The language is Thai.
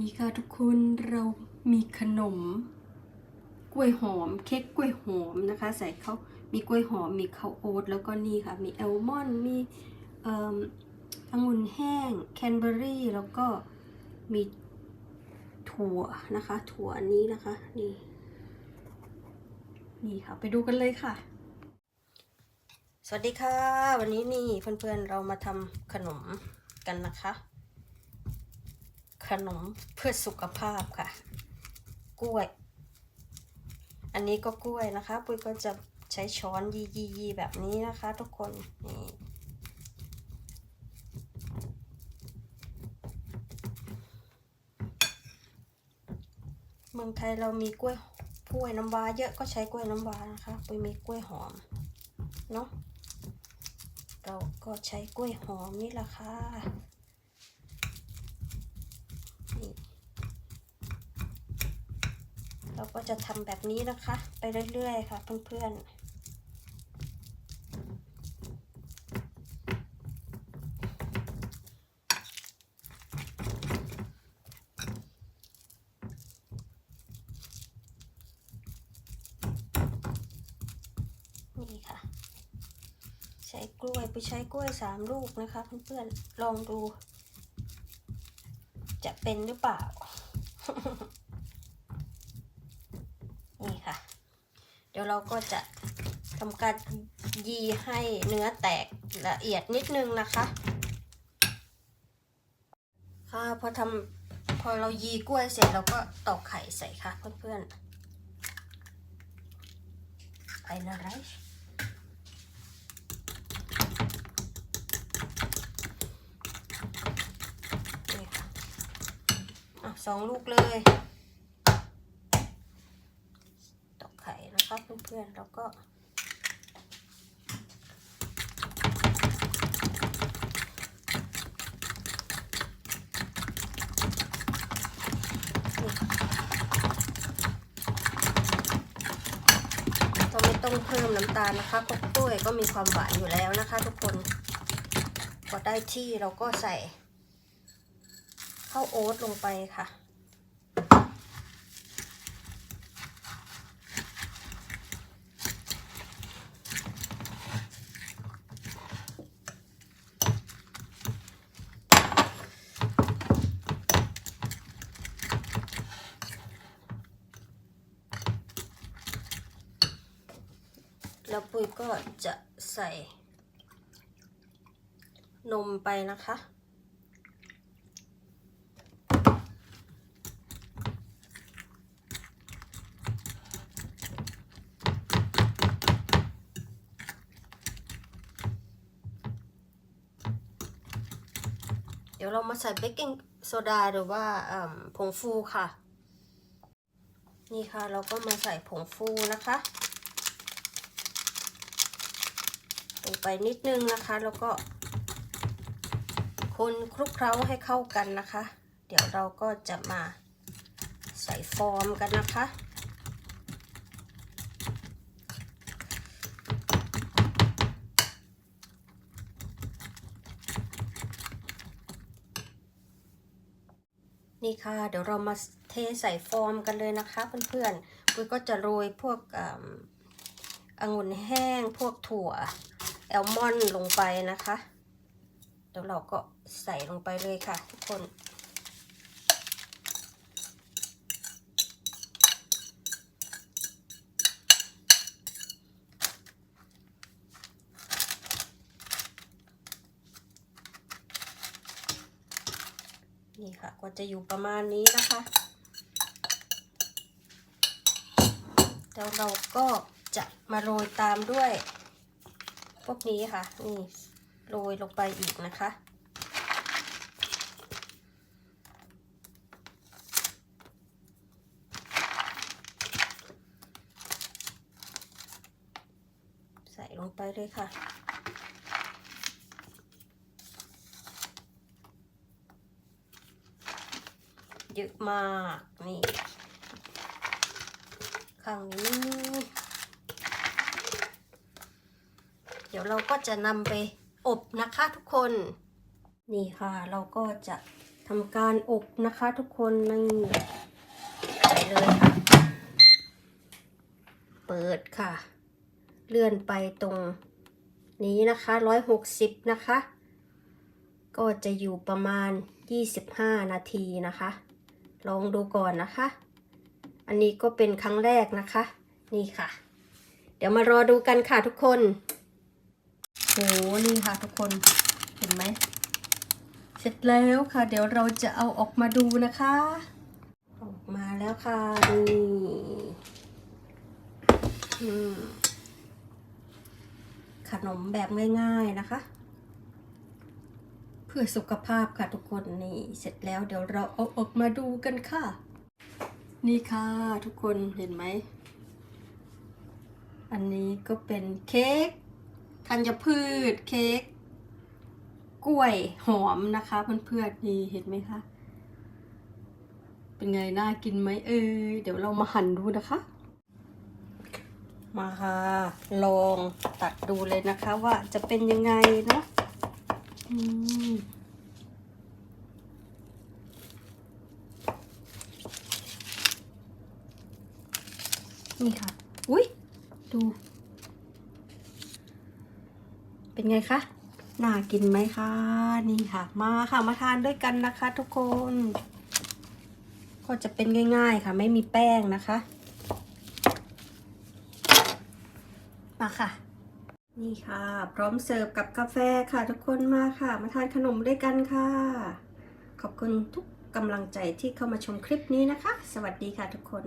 นี่ค่ะทุกคนเรามีขนม กล้วยหอม เค้กกล้วยหอมนะคะ ใส่เขามีกล้วยหอมมีข้าวโอ๊ตแล้วก็นี่ค่ะ มีแอลมอนด์มีองุ่นแห้งแคนเบอรี่แล้วก็มีถั่วนะคะ ถั่วอันนี้นะคะนี่นี่ค่ะไปดูกันเลยค่ะ สวัสดีค่ะ วันนี้นี่เพื่อนๆเรามาทำขนมกันนะคะ ขนมเพื่อสุขภาพค่ะ กล้วย อันนี้ก็กล้วยนะคะ ปุ้ยก็จะใช้ช้อนยียียีแบบนี้นะคะ ทุกคนนี่เมืองไทยเรามีกล้วยกล้วยน้ำว้าเยอะก็ใช้กล้วยน้ำว้านะคะ ปุ้ยมีกล้วยหอมเนาะเราก็ใช้กล้วยหอมนี่แหละค่ะ เราก็จะทำแบบนี้นะคะ ไปเรื่อยๆค่ะเพื่อนๆนี่ค่ะ ใช้กล้วยไปใช้กล้วยสามลูกนะคะเพื่อนๆลองดู จะเป็นหรือเปล่า นี่ค่ะ เดี๋ยวเราก็จะทำการยีให้เนื้อแตกละเอียดนิดนึงนะคะ ค่ะพอทำพอเรายีกล้วยเสร็จเราก็ตอกไข่ใส่ค่ะเพื่อนๆไปนะไรนี่ค่ะอะ สองลูกเลยตอกไข่นะคะเพื่อนๆแล้วก็เราไม่ต้องเพิ่มน้ำตาลนะคะเพราะกล้วยก็มีความหวานอยู่แล้วนะคะ ทุกคน พอได้ที่เราก็ใส่ ข้าวโอ๊ตลงไปค่ะ แล้วปุ้ยก็จะใส่นมไปนะคะ ดี๋ยวเรามาใส่เบกกิ้งโซดาหรือว่าผงฟูค่ะ นี่ค่ะเราก็มาใส่ผงฟูนะคะลงไปนิดนึงนะคะ แล้วก็คนคลุกเคล้าให้เข้ากันนะคะ เดี๋ยวเราก็จะมาใส่ฟอร์มกันนะคะ นี่ค่ะ เดี๋ยวเรามาเทใส่ฟอร์มกันเลยนะคะเพื่อนๆปุ้ยก็จะโรยพวกอ่องุ่นแห้ง พวกถั่วแอลมอนด์ลงไปนะคะ เดี๋ยวเราก็ใส่ลงไปเลยค่ะทุกคน นี่ ค่ะ ก็จะอยู่ประมาณนี้นะคะแล้วเราก็จะมาโรยตามด้วย พวกนี้ค่ะ นี่โรยลงไปอีกนะคะ ใส่ลงไปเลยค่ะ เยอะมากนี่ข้างนี้ เดี๋ยวเราก็จะนำไปอบนะคะทุกคน นี่ค่ะ เราก็จะทำการอบนะคะทุกคนนี่ไปเลยค่ะ เปิดค่ะ เลื่อนไปตรงนี้นะคะ 160 นะคะ ก็จะอยู่ประมาณ 25 นาทีนะคะ ลองดูก่อนนะคะ อันนี้ก็เป็นครั้งแรกนะคะ นี่ค่ะ เดี๋ยวมารอดูกันค่ะทุกคนโหนี่ค่ะทุกคนเห็นไหมเสร็จแล้วค่ะ เดี๋ยวเราจะเอาออกมาดูนะคะ ออกมาแล้วค่ะนี่อืมขนมแบบง่ายๆนะคะเพื่อสุขภาพค่ะทุกคนนี่เสร็จแล้วเดี๋ยวเราเอาออกมาดูกันค่ะ นี่ค่ะทุกคนเห็นไหม อันนี้ก็เป็นเค้กธัญพืชเค้กกล้วยหอมนะคะเพื่อนๆนี่เห็นไหมคะเป็นไงน่ากินไหมเอ้ยเดี๋ยวเรามาหั่นดูนะคะ มาค่ะ ลองตัดดูเลยนะคะว่าจะเป็นยังไงเนาะ นี่ค่ะ อุ้ยดู เป็นไงคะ น่ากินไหมคะ นี่ค่ะ มาค่ะ มาทานด้วยกันนะคะ ทุกคน ก็จะเป็นง่ายๆค่ะ ไม่มีแป้งนะคะ มาค่ะ นี่ค่ะ พร้อมเสิร์ฟกับกาแฟค่ะทุกคนมาค่ะ มาทานขนมด้วยกันค่ะ ขอบคุณทุกกำลังใจที่เข้ามาชมคลิปนี้นะคะ สวัสดีค่ะทุกคน